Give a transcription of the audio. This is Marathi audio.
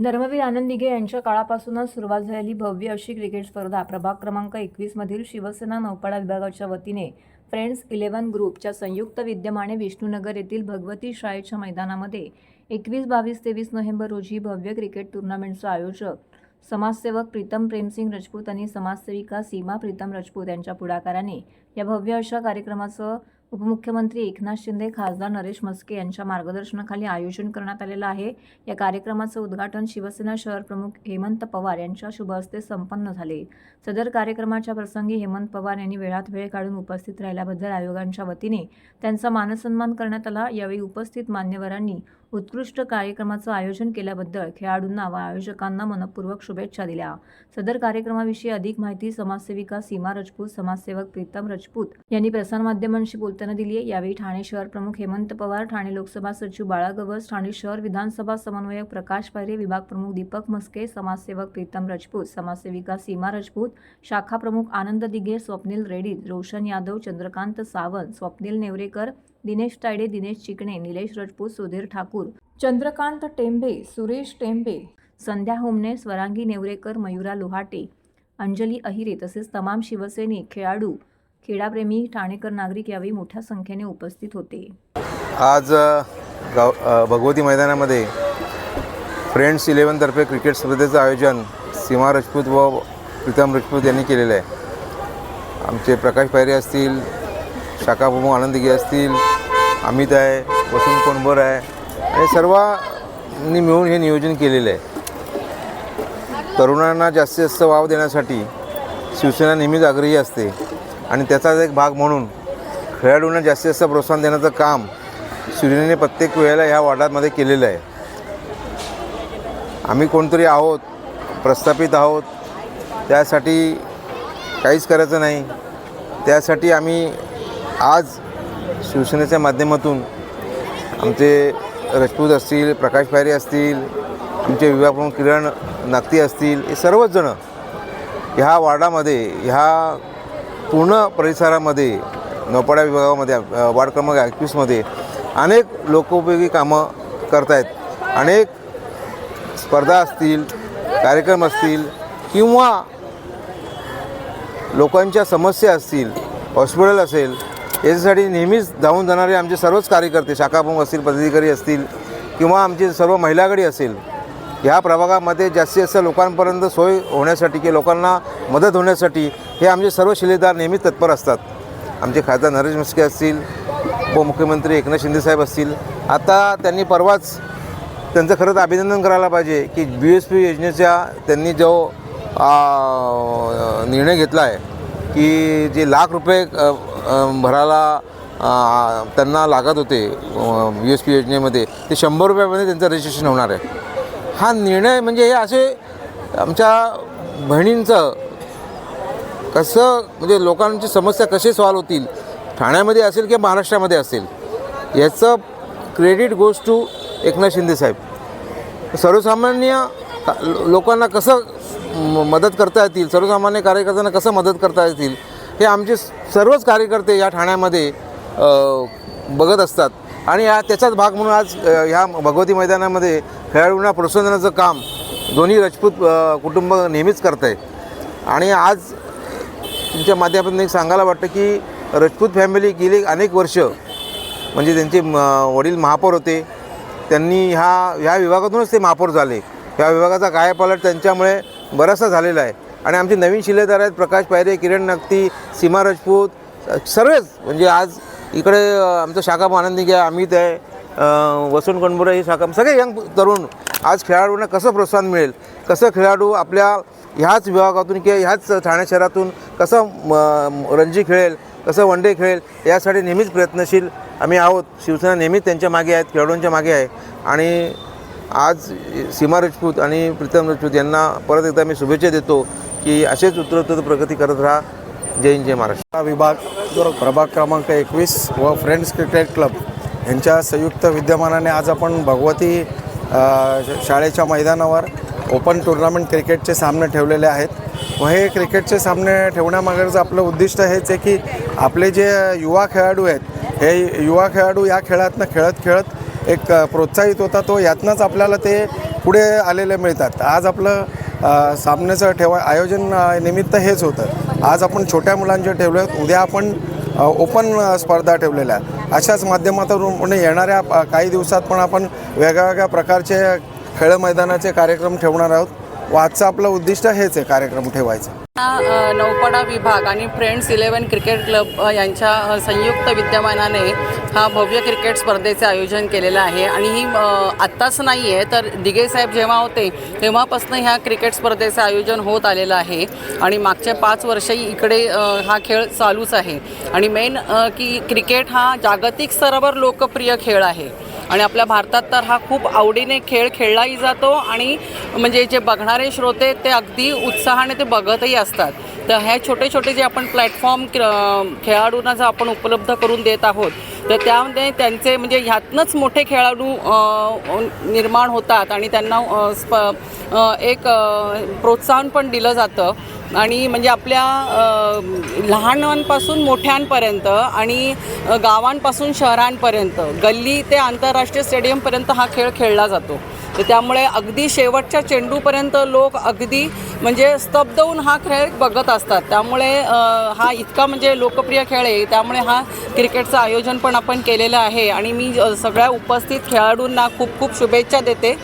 धर्मवीर आनंद दिघे यांच्या काळापासूनच सुरुवात झालेली भव्य अशी क्रिकेट स्पर्धा. प्रभाग क्रमांक एकवीसमधील शिवसेना नौपाडा विभागाच्या वतीने फ्रेंड्स इलेव्हन ग्रुपच्या संयुक्त विद्यमाने विष्णूनगर येथील भगवती शाळेच्या मैदानामध्ये एकवीस बावीस तेवीस नोव्हेंबर रोजी भव्य क्रिकेट टुर्नामेंटचं आयोजक समाजसेवक प्रीतम प्रेमसिंग राजपूत आणि समाजसेविका सीमा प्रीतम राजपूत यांच्या पुढाकाराने या भव्य अशा कार्यक्रमाचं उपमुख्यमंत्री एकनाथ शिंदे खासदार नरेश मस्के यांच्या मार्गदर्शनाखाली आयोजन करण्यात आलेलं आहे. या कार्यक्रमाचं उद्घाटन शिवसेना शहर प्रमुख हेमंत पवार यांच्या शुभ हस्ते संपन्न झाले. सदर कार्यक्रमाच्या प्रसंगी हेमंत पवार यांनी वेळात वेळ काढून उपस्थित राहिल्याबद्दल आयोगांच्या वतीने त्यांचा मानसन्मान करण्यात आला. यावेळी उपस्थित मान्यवरांनी उत्कृष्ट कार्यक्रमाचं आयोजन केल्याबद्दल खेळाडूंना व आयोजकांना मनपूर्वक शुभेच्छा दिल्या. सदर कार्यक्रमाविषयी अधिक माहिती समाजसेविका सीमा राजपूत समाजसेवक प्रीतम राजपूत यांनी प्रसारमाध्यमांशी बोलताना दिली आहे. यावेळी ठाणे शहर प्रमुख हेमंत पवार ठाणे लोकसभा सचिव बाळा गवस ठाणे शहर विधानसभा समन्वयक प्रकाश पायरे विभाग प्रमुख दीपक मस्के समाजसेवक प्रीतम राजपूत समाजसेविका सीमा राजपूत शाखा प्रमुख आनंद दिघे स्वप्नील रेड्डी रोशन यादव चंद्रकांत सावंत स्वप्नील नेवरेकर दिनेश तायडे दिनेश चिकणे निलेश रजपूत सुधीर ठाकूर चंद्रकांत टेंबे सुरेश टेंबे संध्या होमने स्वरांगी नेवरेकर मयुरा लोहाटे अंजली अहिरे तसेच तमाम शिवसैनिक खेळाडू क्रीडाप्रेमी ठाणेकर नागरिक यावेळी मोठ्या संख्येने उपस्थित होते. आज गाव भगवती मैदानामध्ये फ्रेंड्स इलेवनतर्फे क्रिकेट स्पर्धेचं आयोजन सीमा राजपूत व प्रीतम राजपूत यांनी केलेलं आहे. आमचे प्रकाश पायरे असतील शाखाप्रमुख आनंदगी असतील अमित आहे वसंत कोणबर आहे. आणि सर्वांनी मिळून हे नियोजन केलेलं आहे. तरुणांना जास्तीत जास्त वाव देण्यासाठी शिवसेना नेहमीच आग्रही असते. आणि त्याचाच एक भाग म्हणून खेळाडूंना जास्तीत जास्त प्रोत्साहन देण्याचं काम शिवसेनेने प्रत्येक वेळेला ह्या वॉर्डामध्ये केलेलं आहे. आम्ही कोणतरी आहोत प्रस्थापित आहोत त्यासाठी काहीच करायचं नाही. त्यासाठी आम्ही आज शिवसेनेच्या माध्यमातून आमचे राजपूत असतील प्रकाश पायरे असतील आमचे विभाग प्रमुख किरण नागती असतील हे सर्वच जणं ह्या वार्डामध्ये ह्या पूर्ण परिसरामध्ये नौपाडा विभागामध्ये वार्ड क्रमांक एकवीसमध्ये अनेक लोकोपयोगी कामं करतायत. अनेक स्पर्धा असतील कार्यक्रम असतील किंवा लोकांच्या समस्या असतील हॉस्पिटल असेल याच्यासाठी नेहमीच धावून जाणारे आमचे सर्वच कार्यकर्ते शाखा असतील पदाधिकारी असतील किंवा आमची सर्व महिलागडी असेल ह्या प्रभागामध्ये जास्तीत जास्त लोकांपर्यंत सोय होण्यासाठी किंवा लोकांना मदत होण्यासाठी हे आमचे सर्व शिलेदार नेहमीच तत्पर असतात. आमचे खासदार नरेश मस्के असतील उपमुख्यमंत्री एकनाथ शिंदेसाहेब असतील. आता त्यांनी परवाच त्यांचं खरंच अभिनंदन करायला पाहिजे की बी एस पी योजनेचा त्यांनी जो निर्णय घेतला आहे की जे लाख रुपये भरायला त्यांना लागत होते यू एस पी योजनेमध्ये. ते शंभर रुपयामध्ये त्यांचं रजिस्ट्रेशन होणार आहे. हा निर्णय म्हणजे हे असे आमच्या बहिणींचं कसं म्हणजे लोकांची समस्या कशी सॉल्व होतील ठाण्यामध्ये असेल किंवा महाराष्ट्रामध्ये असेल याचं credit goes to Eknath Shinde साहेब. सर्वसामान्य लोकांना कसं मदत करता येतील सर्वसामान्य कार्यकर्त्यांना कसं मदत करता येतील हे आमचे सर्वच कार्यकर्ते या ठाण्यामध्ये बघत असतात. आणि या त्याचाच भाग म्हणून आज ह्या भगवती मैदानामध्ये खेळाडूंना प्रोत्साहन देण्याचं काम दोन्ही राजपूत कुटुंब नेहमीच करत आहे आणि आज तुमच्या माध्यमातून एक सांगायला वाटतं की राजपूत फॅमिली गेली अनेक वर्ष म्हणजे त्यांचे म, वडील महापौर होते. त्यांनी ह्या ह्या विभागातूनच ते महापौर झाले. ह्या विभागाचा कायापालट त्यांच्यामुळे बराचसा झालेला आहे. आणि आमचे नवीन शिलेदार आहेत प्रकाश पायरे किरण नक्ती सीमा राजपूत सर्वच. म्हणजे आज इकडे आमचं शाखा आनंदी घ्या अमित आहे वसंत कणबुरे ही शाखा सगळे यंग तरुण आज खेळाडूंना कसं प्रोत्साहन मिळेल? कसं खेळाडू आपल्या ह्याच विभागातून किंवा ह्याच ठाणे शहरातून कसं रणजी खेळेल कसं वन डे खेळेल यासाठी नेहमीच प्रयत्नशील आम्ही आहोत. शिवसेना नेहमीच त्यांच्या मागे आहेत खेळाडूंच्या मागे आहे. आणि आज सीमा राजपूत आणि प्रीतम राजपूत यांना परत एकदा मी शुभेच्छा देतो की असेच उत्तरोत्तर प्रगती करत राहा. जय हिंद जय महाराष्ट्र. हा विभाग प्रभाग क्रमांक एकवीस व फ्रेंड्स क्रिकेट क्लब यांच्या संयुक्त विद्यमानाने आज आपण भगवती शाळेच्या मैदानावर ओपन टुर्नामेंट क्रिकेटचे सामने ठेवलेले आहेत. व हे क्रिकेटचे सामने ठेवण्यामागचं आपलं उद्दिष्ट हेच आहे की आपले जे युवा खेळाडू आहेत हे युवा खेळाडू या खेळातनं खेळत खेळत एक प्रोत्साहित होता तो यातनंच आपल्याला ते पुढे आलेले मिळतात आज आपलं सामन्याचं ठेवा आयोजन निमित्त हेच होतं आज आपण छोट्या मुलांचे ठेवले आहेत. उद्या आपण ओपन स्पर्धा ठेवलेल्या आहेत. अशाच माध्यमातून येणाऱ्या काही दिवसात पण आपण वेगळ्या प्रकारचे खेळ मैदानाचे कार्यक्रम ठेवणार आहोत व आजचं आपलं उद्दिष्ट हेच आहे कार्यक्रम ठेवायचं नौपाडा विभाग आणि फ्रेंड्स इलेवन क्रिकेट क्लब यांच्या संयुक्त विद्यमानाने हा भव्य क्रिकेट स्पर्धेचे आयोजन केलेलं आहे. आणि ही आत्ताच नाही आहे तर दिघे साहेब जेव्हा होते तेव्हापासून ह्या क्रिकेट स्पर्धेचं आयोजन होत आलेलं आहे. आणि मागच्या पाच वर्षही इकडे हा खेळ चालूच आहे. आणि मेन की क्रिकेट हा जागतिक स्तरावर लोकप्रिय खेळ आहे. आणि आपल्या भारतात तर हा खूप आवडीने खेळ खेळलाही जातो आणि म्हणजे जे बघणारे श्रोते ते अगदी उत्साहाने ते बघतही असतात. तर ह्या छोटे छोटे जे आपण प्लॅटफॉर्म खेळाडूंना जर आपण उपलब्ध करून देत आहोत तर त्यामध्ये त्यांचे म्हणजे ह्यातनंच मोठे खेळाडू निर्माण होतात आणि त्यांना स्प एक प्रोत्साहन पण दिलं जातं. आणि म्हणजे आपल्या लहानांपासून मोठ्यांपर्यंत आणि गावांपासून शहरांपर्यंत गल्ली ते आंतरराष्ट्रीय स्टेडियमपर्यंत हा खेळ खेळला जातो. तर त्यामुळे अगदी शेवटच्या चेंडूपर्यंत लोक अगदी म्हणजे स्तब्ध होऊन हा खेळ बघत असतात. त्यामुळे हा इतका म्हणजे लोकप्रिय खेळ आहे. त्यामुळे हा क्रिकेटचं आयोजन पण आपण केलेलं आहे. आणि मी सगळ्या उपस्थित खेळाडूंना खूप खूप शुभेच्छा देते.